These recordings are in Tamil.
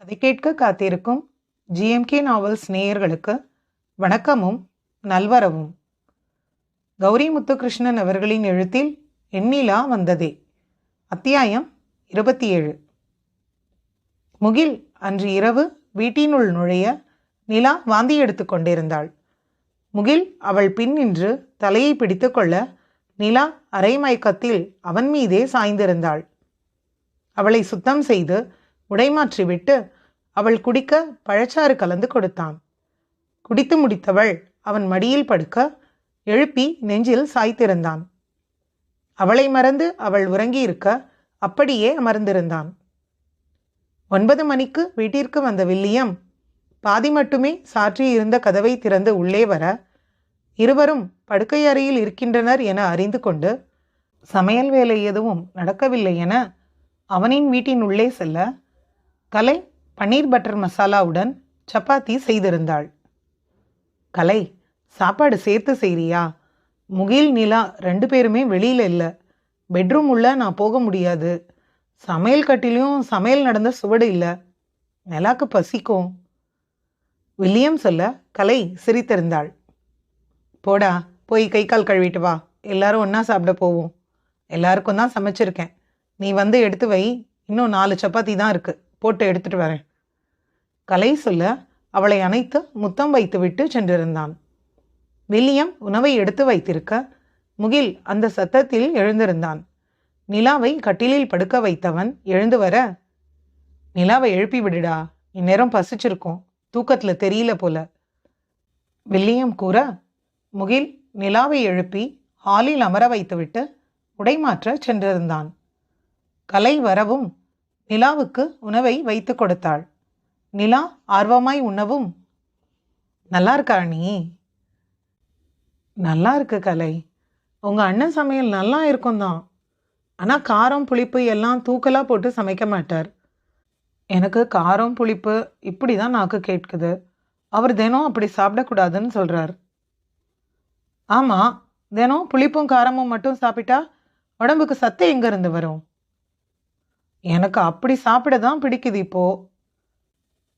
கதை கேட்க காத்திருக்கும் ஜிஎம்கே நாவல்ஸ் நேயர்களுக்கு வணக்கமும் நல்வரவும். கௌரி முத்துகிருஷ்ணன் அவர்களின் எழுத்தில் எண்ணிலா வந்ததே. அத்தியாயம் இருபத்தி ஏழு முகில் அன்று இரவு வீட்டினுள் நுழைய நிலா வாந்தி எடுத்து கொண்டிருந்தாள். முகில் அவள் பின் நின்று தலையை பிடித்துக்கொள்ள நிலா அரைமயக்கத்தில் அவன் மீதே சாய்ந்திருந்தாள். அவளை சுத்தம் செய்து உடைமாற்றிவிட்டு அவள் குடிக்க பழச்சாறு கலந்து கொடுத்தான். குடித்து முடித்தவள் அவன் மடியில் படுக்க எழுப்பி நெஞ்சில் சாய்த்திருந்தான். அவளை மறந்து அவள் உறங்கியிருக்க அப்படியே அமர்ந்திருந்தான். ஒன்பது மணிக்கு வீட்டிற்கு வந்த வில்லியம் பாதி மட்டுமே சாற்றி இருந்த கதவை திறந்து உள்ளே வர இருவரும் படுக்கை அறையில் இருக்கின்றனர் என அறிந்து கொண்டு சமையல் வேலை எதுவும் நடக்கவில்லை என அவனின் வீட்டின் உள்ளே செல்ல கலை பன்னீர் பட்டர் மசாலாவுடன் சப்பாத்தி செய்திருந்தாள். கலை சாப்பாடு சேர்த்து செய்கிறியா முகில் நிலா ரெண்டு பேருமே வெளியில் இல்லை. பெட்ரூம் உள்ள நான் போக முடியாது. சமையல் கட்டிலையும் சமையல் நடந்த சுவடு இல்லை. நிலாக்கு பசிக்கும். வில்லியம் சொல்ல கலை சிரித்திருந்தாள். போடா போய் கை கால் கழுவிட்டு வா. எல்லாரும் ஒன்றா சாப்பிட போவோம். எல்லாருக்கும் தான் சமைச்சிருக்கேன். நீ வந்து எடுத்து வை. இன்னும் நாலு சப்பாத்தி தான் இருக்குது போட்டு எடுத்துட்டு வரேன். கலை சொல்ல அவளை அணைத்து முத்தம் வைத்துவிட்டு சென்றிருந்தான். வில்லியம் உணவை எடுத்து வைத்திருக்க முகில் அந்த சத்தத்தில் எழுந்திருந்தான். நிலாவை கட்டிலில் படுக்க வைத்தவன் எழுந்து வர நிலாவை எழுப்பி விடுடா இந்நேரம் பசிச்சிருக்கும் தூக்கத்தில் தெரியல போல. வில்லியம் கூற முகில் நிலாவை எழுப்பி ஹாலில் அமர வைத்துவிட்டு உடைமாற்ற சென்றிருந்தான். கலை வரவும் நிலாவுக்கு உணவை வைத்து கொடுத்தாள். நிலா ஆர்வமாய் உண்ணவும் நல்லா இருக்கா நீ நல்லா இருக்கு கலை. உங்கள் அண்ணன் சமையல் நல்லா இருக்கும் தான். ஆனால் காரம் புளிப்பு எல்லாம் தூக்கலாக போட்டு சமைக்க மாட்டார். எனக்கு காரம் புளிப்பு இப்படி தான் நாக்கு கேட்குது. அவர் தினம் அப்படி சாப்பிடக்கூடாதுன்னு சொல்கிறார் ஆமாம் தினம் புளிப்பும் காரமும் மட்டும் சாப்பிட்டா உடம்புக்கு சத்து எங்கேருந்து வரும்? எனக்கு அப்படி சாப்பிட தான் பிடிக்குது இப்போ.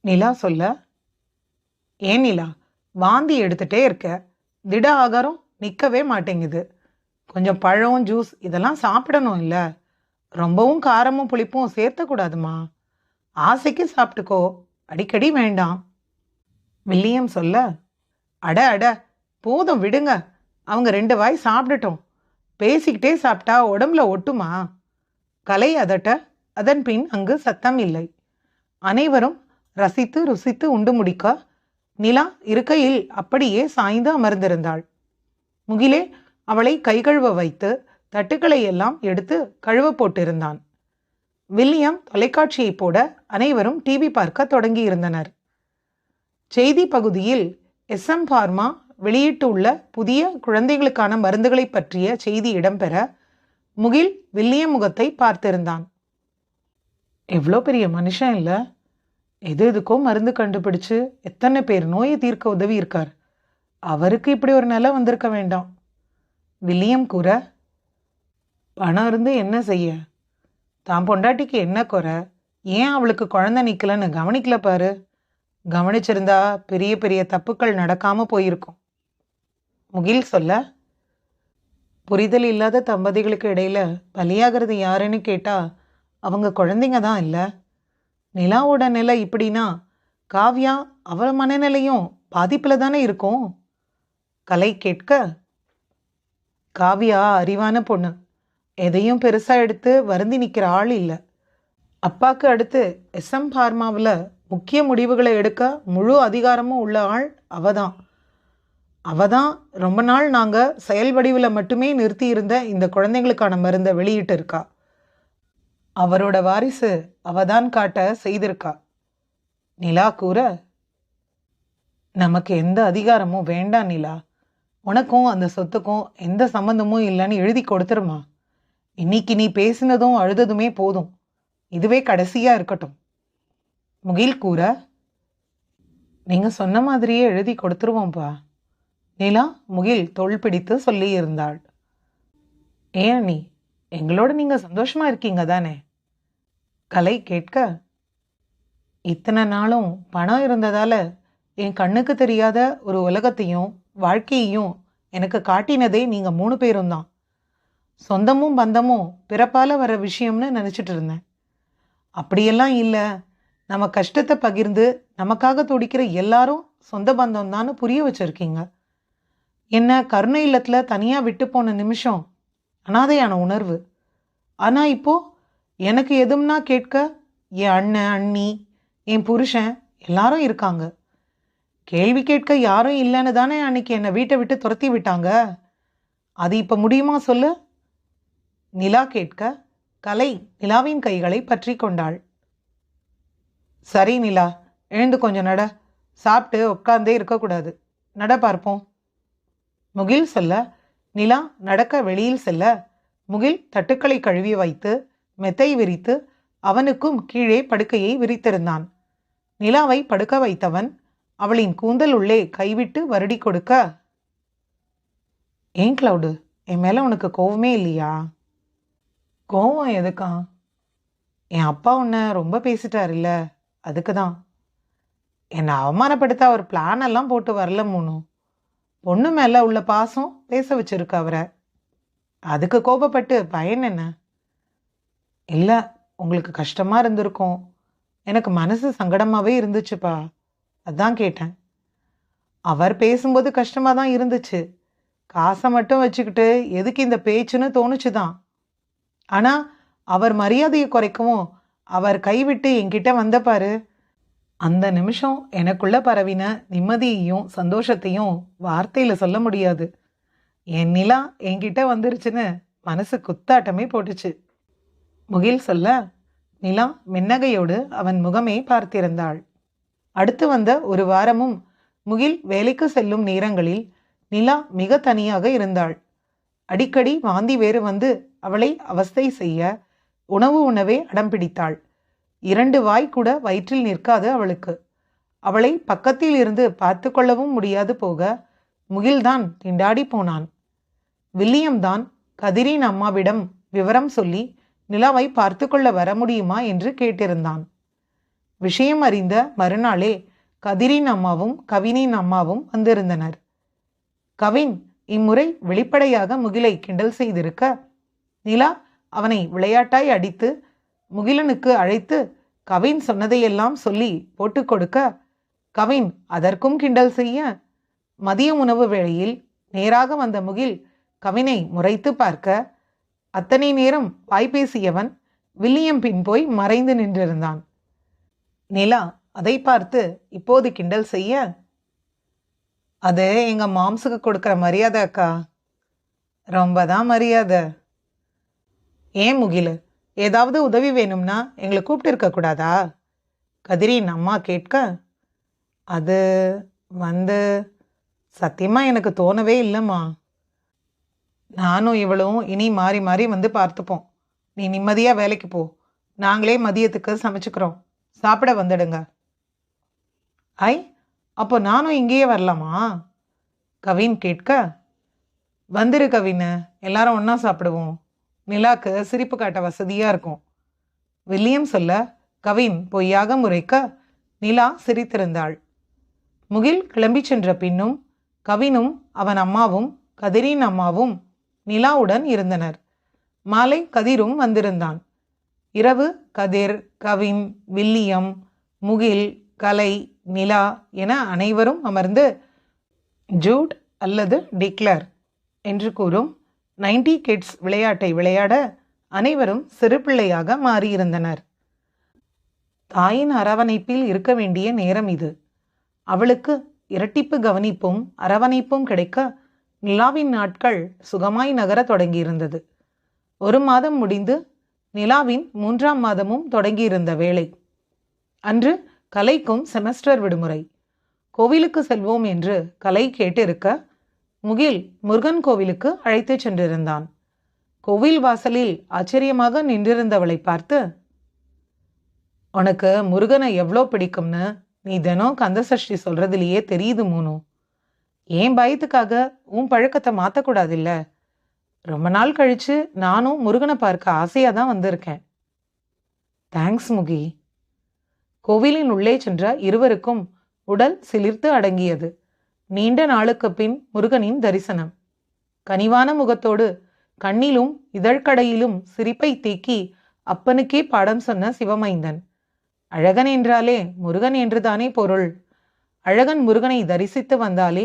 நிலா சொல்ல ஏன் நிலா வாந்தி எடுத்துட்டே இருக்க. திட ஆகாரம் நிற்கவே மாட்டேங்குது. கொஞ்சம் பழம் ஜூஸ் இதெல்லாம் சாப்பிடணும் இல்லை. ரொம்பவும் காரமும் புளிப்பும் சேர்த்தக்கூடாதுமா ஆசைக்கு சாப்பிட்டுக்கோ. அடிக்கடி வேண்டாம். வில்லியம் சொல்ல அட அட போதும் விடுங்க. அவங்க ரெண்டு வாய் சாப்பிடட்டும். பேசிக்கிட்டே சாப்பிட்டா உடம்புல ஒட்டுமா? கலை அதட்ட அதன்பின் அங்கு சத்தம் இல்லை. அனைவரும் ரசித்து ருசித்து உண்டு முடிக்க? நிலா இருக்கையில் அப்படியே சாய்ந்து அமர்ந்திருந்தாள். முகிலே அவளை கை கழுவ வைத்து தட்டுக்களை எல்லாம் எடுத்து கழுவ போட்டிருந்தான். வில்லியம் தொலைக்காட்சியை போட அனைவரும் டிவி பார்க்க தொடங்கியிருந்தனர். செய்தி பகுதியில் எஸ்எம் ஃபார்மா வெளியிட்டுள்ள புதிய குழந்தைகளுக்கான மருந்துகளை பற்றிய செய்தி இடம்பெற முகில் வில்லியம் முகத்தை பார்த்திருந்தான். எவ்வளோ பெரிய மனுஷன் இல்லை. எது எதுக்கோ மருந்து கண்டுபிடிச்சு எத்தனை பேர் நோயை தீர்க்க உதவி இருக்கார். அவருக்கு இப்படி ஒரு நிலை வந்திருக்க வேண்டாம். வில்லியம் கூற பணம் இருந்து என்ன செய்ய? தான் பொண்டாட்டிக்கு என்ன குறை? ஏன் அவளுக்கு குழந்தை நிற்கலன்னு கவனிக்கல பாரு. கவனிச்சிருந்தா பெரிய பெரிய தப்புக்கள் நடக்காம போயிருக்கும். முகில் சொல்ல புரிதல் இல்லாத தம்பதிகளுக்கு இடையில பலியாகிறது யாருன்னு கேட்டால் அவங்க குழந்தைங்க தான் இல்லை. நிலாவோட நிலை இப்படின்னா காவ்யா அவள் மனநிலையும் பாதிப்பில் தானே இருக்கும்? கலை கேட்க காவியா அறிவான பொண்ணு. எதையும் பெருசாக எடுத்து வருந்தி நிற்கிற ஆள் இல்லை. அப்பாவுக்கு அடுத்து எஸ்எம் ஃபார்மாவில் முக்கிய முடிவுகளை எடுக்க முழு அதிகாரமும் உள்ள ஆள் அவ தான். அவ தான் ரொம்ப நாள் நாங்கள் செயல் வடிவில் மட்டுமே நிறுத்தி இருந்த இந்த குழந்தைங்களுக்கான மருந்தை வெளியிட்டு இருக்கா. அவரோட வாரிசு அவதான் காட்ட செய்திருக்கா. நிலா கூற நமக்கு எந்த அதிகாரமும் வேண்டாம் நிலா. உனக்கும் அந்த சொத்துக்கும் எந்த சம்மந்தமும் இல்லைன்னு எழுதி கொடுத்துருமா. இன்னைக்கு நீ பேசினதும் அழுததுமே போதும். இதுவே கடைசியாக இருக்கட்டும். முகில் கூற நீங்கள் சொன்ன மாதிரியே எழுதி கொடுத்துருவோம்ப்பா நிலா முகில் தோள் பிடித்து சொல்லியிருந்தாள். ஏன் நீ எங்களோட நீங்கள் சந்தோஷமாக இருக்கீங்க தானே? கலை கேட்க இத்தனை நாளும் பணம் இருந்ததால் என் கண்ணுக்கு தெரியாத ஒரு உலகத்தையும் வாழ்க்கையையும் எனக்கு காட்டினதே நீங்கள் மூணு பேரும் தான். சொந்தமும் பந்தமும் பிறப்பால் வர விஷயம்னு நினச்சிட்டு இருந்தேன். அப்படியெல்லாம் இல்லை. நம்ம கஷ்டத்தை பகிர்ந்து நமக்காக துடிக்கிற எல்லாரும் சொந்த பந்தம் தான்னு புரிய வச்சுருக்கீங்க. என்ன கருணை இல்லத்தில் தனியாக விட்டு போன நிமிஷம் அனாதையான உணர்வு. ஆனால் இப்போது எனக்கு எதும்னா கேட்க என் அண்ணன் அண்ணி என் புருஷன் எல்லாரும் இருக்காங்க. கேள்வி கேட்க யாரும் இல்லைன்னு தானே அன்னைக்கு என்னை வீட்டை விட்டு துரத்தி விட்டாங்க. அது இப்போ முடியுமா சொல்லு? நிலா கேட்க கலை நிலாவின் கைகளை பற்றி கொண்டாள். சரி நிலா எழுந்து கொஞ்சம் நட. சாப்பிட்டு உட்கார்ந்தே இருக்கக்கூடாது. நட பார்ப்போம். முகில் சொல்ல நிலா நடக்க வெளியில் செல்ல முகில் தட்டுக்களை கழுவி வைத்து மெத்தை விரித்து அவனுக்கும் கீழே படுக்கையை விரித்திருந்தான். நிலாவை படுக்க வைத்தவன் அவளின் கூந்தல் உள்ளே கைவிட்டு வருடி கொடுக்க ஏன் கிளவுடு? என் மேலே உனக்கு கோவமே இல்லையா? கோவம் எதுக்கா? என் அப்பா உன்னை ரொம்ப பேசிட்டாருல்ல அதுக்கு தான் என்னை அவமானப்படுத்த அவர் பிளான் எல்லாம் போட்டு வரல மூணும் பொண்ணு மேலே உள்ள பாசம் பேச வச்சிருக்கு அவரை. அதுக்கு கோபப்பட்டு பயன் என்ன? இல்லை உங்களுக்கு கஷ்டமாக இருந்திருக்கும். எனக்கு மனசு சங்கடமாகவே இருந்துச்சுப்பா. அதான் கேட்டேன். அவர் பேசும்போது கஷ்டமாக தான் இருந்துச்சு. காசை மட்டும் வச்சுக்கிட்டு எதுக்கு இந்த பேச்சுன்னு தோணுச்சு தான் ஆனால் அவர் மரியாதையை குறைக்கவும் அவர் கைவிட்டு என்கிட்ட வந்த பாரு. அந்த நிமிஷம் எனக்குள்ள பரவின நிம்மதியையும் சந்தோஷத்தையும் வார்த்தையில் சொல்ல முடியாது. என் நிலா என்கிட்ட வந்துருச்சுன்னு மனசு குத்தாட்டமே போட்டுச்சு. முகில் சொல்ல நிலா மின்னகையோடு அவன் முகமே பார்த்திருந்தாள். அடுத்து வந்த ஒரு வாரமும் முகில் வேலைக்கு செல்லும் நேரங்களில் நிலா மிக தனியாக இருந்தாள். அடிக்கடி வாந்தி வேறு வந்து அவளை அவஸ்தை செய்ய உணவு உணவே அடம் பிடித்தாள். இரண்டு வாய் கூட வயிற்றில் நிற்காது அவளுக்கு. அவளை பக்கத்தில் இருந்து பார்த்து கொள்ளவும் முடியாது போக முகில்தான் திண்டாடி போனான். வில்லியம் தான் கதிரின் அம்மாவிடம் விவரம் சொல்லி நிலாவை பார்த்து கொள்ள வர முடியுமா என்று கேட்டிருந்தான். விஷயம் அறிந்த மறுநாளே கதிரின் அம்மாவும் கவினின் அம்மாவும் வந்திருந்தனர். கவின் இம்முறை வெளிப்படையாக முகிலை கிண்டல் செய்திருக்க நிலா அவனை விளையாட்டாய் அடித்து முகிலனுக்கு அழைத்து கவின் சொன்னதையெல்லாம் சொல்லி போட்டு கொடுக்க கவின் அதற்கும் கிண்டல் செய்ய மதிய உணவு வேளையில் நேராக வந்த முகில் கவினை முறைத்து பார்க்க அத்தனை நேரம் வாய்பேசியவன் வில்லியம் பின் போய் மறைந்து நின்றிருந்தான். நிலா அதை பார்த்து இப்போது கிண்டல் செய்ய அது எங்க மாம்ஸுக்கு கொடுக்குற மரியாதை அக்கா. ரொம்ப தான் மரியாதை. ஏன் முகிலு? ஏதாவது உதவி வேணும்னா எங்களை கூப்பிட்டு இருக்கக்கூடாதா கதிரின் அம்மா கேட்க அது வந்து சத்தியமாக எனக்கு தோணவே இல்லைம்மா. நானும் இவளும் இனி மாறி மாறி வந்து பார்த்துப்போம். நீ நிம்மதியாக வேலைக்கு போ. நாங்களே மதியத்துக்கு சமைச்சுக்கிறோம். சாப்பிட வந்துடுங்க. ஐ அப்போ நானும் இங்கேயே வரலாமா? கவின் கேட்க வந்துரு கவின். எல்லாரும் ஒன்றா சாப்பிடுவோம். நிலாக்கு சிரிப்பு காட்ட வசதியாக இருக்கும். வில்லியம் சொல்ல கவின் பொய்யாக முறைக்க நிலா சிரித்திருந்தாள். முகில் கிளம்பி சென்ற பின்னும் கவினும் அவன் அம்மாவும் கதிரின் அம்மாவும் நிலாவுடன் இருந்தனர். மாலை கதிரும் வந்திருந்தான். இரவு கதிர் கவின் வில்லியம் முகில் கலை நிலா என அனைவரும் அமர்ந்து ஜூட் அல்லது டிக்ளர் என்று கூறும் நைன்டி கிட்ஸ் விளையாட்டை விளையாட அனைவரும் சிறுபிள்ளையாக மாறியிருந்தனர். தாயின் அரவணைப்பில் இருக்க வேண்டிய நேரம் இது. அவளுக்கு இரட்டிப்பு கவனிப்பும் அரவணைப்பும் கிடைக்க நிலாவின் நாட்கள் சுகமாய் நகரத் தொடங்கியிருந்தது. ஒரு மாதம் முடிந்து நிலாவின் மூன்றாம் மாதமும் தொடங்கியிருந்த வேளை. அன்று கலைக்கும் செமஸ்டர் விடுமுறை. கோவிலுக்கு செல்வோம் என்று கலை கேட்டிருக்க முகில் முருகன் கோவிலுக்கு அழைத்துச் சென்றிருந்தான். கோவில் வாசலில் ஆச்சரியமாக நின்றிருந்தவளை பார்த்து உனக்கு முருகனை எவ்வளோ பிடிக்கும்னு நீ தினம் கந்தசஷ்டி சொல்றதுலயே தெரியுது மூணு ஏன் பயத்துக்காக உன் பழக்கத்தை மாற்றக்கூடாதில்ல ரொம்ப நாள் கழிச்சு நானும் முருகனை பார்க்க ஆசையாக தான் வந்திருக்கேன். தேங்க்ஸ் முகி. கோவிலின் உள்ளே சென்ற இருவருக்கும் உடல் சிலிர்த்து அடங்கியது. நீண்ட நாளுக்கு பின் முருகனின் தரிசனம். கனிவான முகத்தோடு கண்ணிலும் இதழ்கடையிலும் சிரிப்பை தேக்கி அப்பனுக்கே பாடம் சொன்ன சிவமைந்தன். அழகன் என்றாலே முருகன் என்றுதானே பொருள். அழகன் முருகனை தரிசித்து வந்தாலே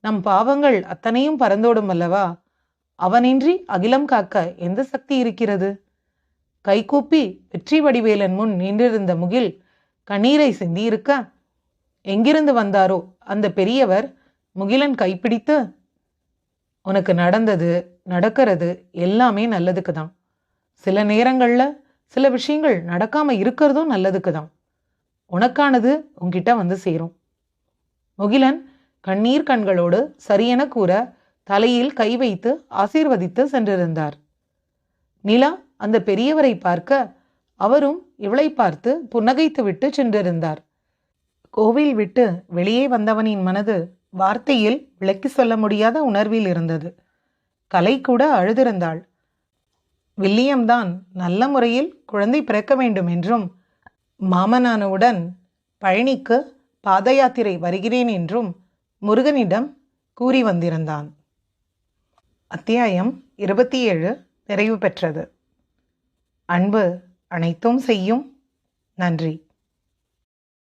நம் பாவங்கள் அத்தனையும் பறந்தோடும் அல்லவா? அவனின்றி அகிலம் காக்க எந்த சக்தி இருக்கிறது? கைகூப்பி வெற்றி வடிவேலன் முன் நின்றிருந்த முகில் கண்ணீரை சிந்தியிருக்க எங்கிருந்து வந்தாரோ அந்த பெரியவர் முகிலன் கைப்பிடித்து உனக்கு நடந்தது நடக்கிறது எல்லாமே நல்லதுக்கு தான். சில நேரங்களில் சில விஷயங்கள் நடக்காம இருக்கிறதும் நல்லதுக்கு தான். உனக்கானது உங்கிட்ட வந்து சேரும். முகிலன் கண்ணீர் கண்களோடு சரியென கூற தலையில் கை வைத்து ஆசீர்வதித்து சென்றிருந்தார். நிலா அந்த பெரியவரை பார்க்க அவரும் இவளை பார்த்து புன்னகைத்து விட்டு சென்றிருந்தார். கோவில் விட்டு வெளியே வந்தவனின் மனது வார்த்தையில் விளக்கி சொல்ல முடியாத உணர்வில் இருந்தது. கலை கூட அழுதிருந்தாள். வில்லியம்தான் நல்ல முறையில் குழந்தை பிறக்க வேண்டும் என்றும் மாமனானவுடன் பழனிக்கு பாத யாத்திரை வருகிறேன் என்றும் முருகனிடம் கூறி வந்திருந்தான். அத்தியாயம் இருபத்தி ஏழு நிறைவு பெற்றது. அன்பு அனைத்தும் செய்யும். நன்றி.